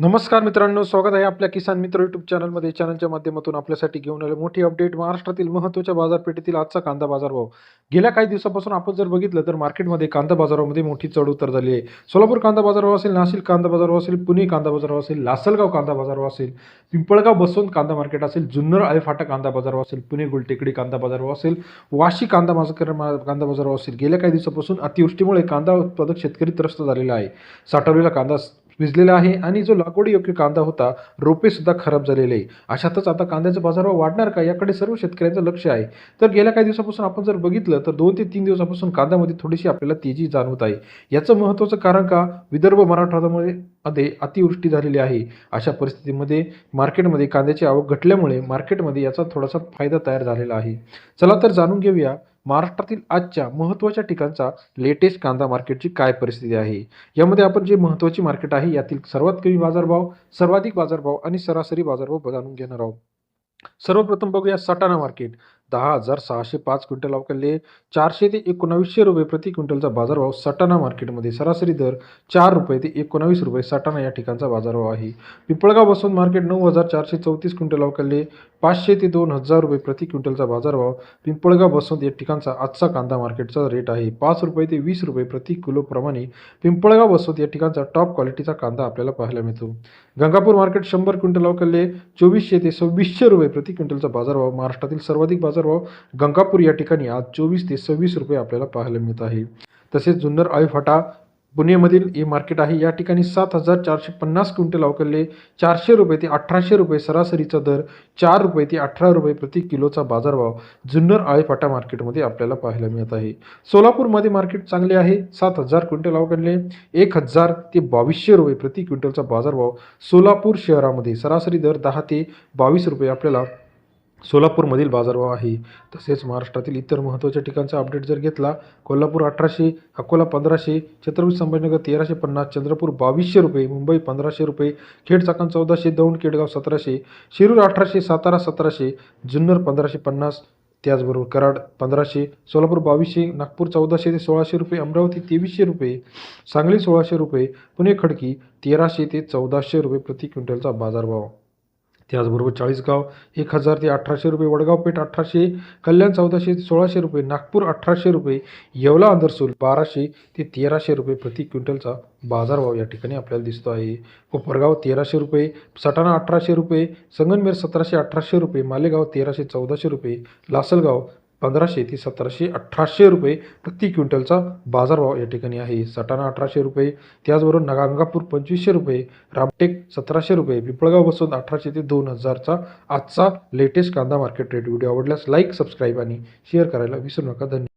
नमस्कार मित्रांनो स्वागत आहे आपल्या किसान मित्र युट्यूब चॅनलमध्ये चॅनलच्या माध्यमातून आपल्यासाठी घेऊन आले मोठी अपडेट महाराष्ट्रातील महत्त्वाच्या बाजारपेठेतील आजचा कांदा बाजारभाव. गेल्या काही दिवसापासून आपण जर बघितलं तर मार्केटमध्ये कांदा बाजारामध्ये मोठी चढउतर झाली आहे. सोलापूर कांदा बाजारभाव असेल नाशिक कांदा बाजारभाव असेल पुणे कांदा बाजारभाव असेल लासलगाव कांदा बाजारभाव असेल पिंपळगाव बसवंत कांदा मार्केट असेल जुन्नर आळेफाटा कांदा बाजारभाव असेल पुणे गुलटेकडी कांदा बाजारभाव असेल वाशी कांदा बाजार कांदा बाजारभाव असेल. गेल्या काही दिवसापासून अतिवृष्टीमुळे कांदा उत्पादक शेतकरी त्रस्त झालेला आहे. साठवलेला कांदा भिजलेला आहे आणि जो लागवडीयोग्य कांदा होता रोपे सुद्धा खराब झालेले आहे. अशातच आता कांद्याचा बाजारभाव वाढणार का याकडे सर्व शेतकऱ्यांचं लक्ष आहे. तर गेल्या काही दिवसापासून आपण जर बघितलं तर दोन ते तीन दिवसापासून कांद्यामध्ये थोडीशी आपल्याला तेजी जाणवत आहे. याचं महत्त्वाचं कारण का विदर्भ मराठवाड्यामध्ये मध्ये अतिवृष्टी झालेली आहे. अशा परिस्थितीमध्ये मार्केटमध्ये कांद्याची आवक घटल्यामुळे मार्केटमध्ये याचा थोडासा फायदा तयार झालेला आहे. चला तर जाणून घेऊया महाराष्ट्रातील आजच्या महत्त्वाच्या ठिकाणचा लेटेस्ट कांदा मार्केटची काय परिस्थिती आहे? यामध्ये आपण जे महत्त्वाची मार्केट आहे यातील सर्वात कमी बाजारभाव सर्वाधिक बाजारभाव आणि सरासरी बाजारभाव जाणून घेणार आहोत. सर्वप्रथम बघूया सटाणा मार्केट दहा हजार सहाशे पाच क्विंटल अवकाले चारशे ते एकोणावीसशे रुपये प्रति क्विंटलचा बाजारभाव सटाणा मार्केटमध्ये. सरासरी दर चार रुपये ते एकोणावीस रुपये सटाणा या ठिकाणचा बाजारभाव आहे. पिंपळगाव बसून मार्केट नऊ हजार चारशे चौतीस क्विंटल अवकाले पाचशे ते दोन हजार रुपये प्रति क्विंटलचा बाजारभाव. पिंपळगाव बसवंत या ठिकाणचा आजचा कांदा मार्केटचा रेट आहे पाच रुपये ते वीस रुपये प्रति किलोप्रमाणे पिंपळगाव बसवंत या ठिकाणचा टॉप क्वालिटीचा कांदा आपल्याला पाहायला मिळतो. गंगापूर मार्केट शंभर क्विंटल अवकाले चोवीसशे ते सव्वीसशे रुपये प्रति क्विंटलचा बाजारभाव. महाराष्ट्रातील सर्वाधिक बाजार बाजारभाव गंगापूर या ठिकाणी आज चोवीस ते सव्वीस रुपये आपल्याला पाहायला मिळत आहे. तसेच जुन्नर आळीफाटा पुणेमधील हे मार्केट आहे. या ठिकाणी सात हजार चारशे पन्नास क्विंटल अवकलले चारशे रुपये ते अठराशे रुपये सरासरीचा दर. चार रुपये ते अठरा रुपये प्रति किलोचा बाजारभाव जुन्नर आळेफाटा मार्केटमध्ये आपल्याला पाहायला मिळत आहे. सोलापूरमध्ये मार्केट चांगले आहे. सात हजार क्विंटल अवकलले एक हजार ते बावीसशे रुपये प्रति क्विंटलचा बाजारभाव सोलापूर शहरामध्ये सरासरी दर दहा ते बावीस रुपये आपल्याला सोलापूरमधील बाजारभाव आहे. तसेच महाराष्ट्रातील इतर महत्त्वाच्या ठिकाणचा अपडेट जर घेतला कोल्हापूर अठराशे अकोला पंधराशे छत्रपती संभाजीनगर तेराशे पन्नास चंद्रपूर बावीसशे रुपये मुंबई पंधराशे रुपये खेड चाकण चौदाशे दौंड केडगाव सतराशे शिरूर अठराशे सातारा सतराशे जुन्नर पंधराशे पन्नास त्याचबरोबर कराड पंधराशे सोलापूर बावीसशे नागपूर चौदाशे ते सोळाशे रुपये अमरावती तेवीसशे रुपये सांगली सोळाशे रुपये पुणे खडकी तेराशे ते चौदाशे रुपये प्रति क्विंटलचा बाजारभाव. त्याचबरोबर चाळीसगाव एक हजार ते अठराशे रुपये वडगाव पेठ अठराशे कल्याण चौदाशे ते सोळाशे रुपये नागपूर अठराशे रुपये येवला अंदरसूल बाराशे ते तेराशे रुपये प्रति क्विंटलचा बाजारभाव या ठिकाणी आपल्याला दिसतो आहे. कोपरगाव तेराशे रुपये सटाणा अठराशे रुपये संगनमेर सतराशे अठराशे रुपये मालेगाव तेराशे चौदाशे रुपये लासलगाव पंधराशे ते सतराशे अठराशे रुपये प्रति क्विंटलचा बाजारभाव या ठिकाणी आहे. सटाणा अठराशे रुपये त्याचबरोबर नगांगापूर पंचवीसशे रुपये रामटेक सतराशे रुपये पिंपळगाव बसून अठराशे ते दोन हजारचा आजचा लेटेस्ट कांदा मार्केट रेट व्हिडिओ आवडल्यास लाईक सबस्क्राईब आणि शेअर करायला विसरू नका. धन्यवाद.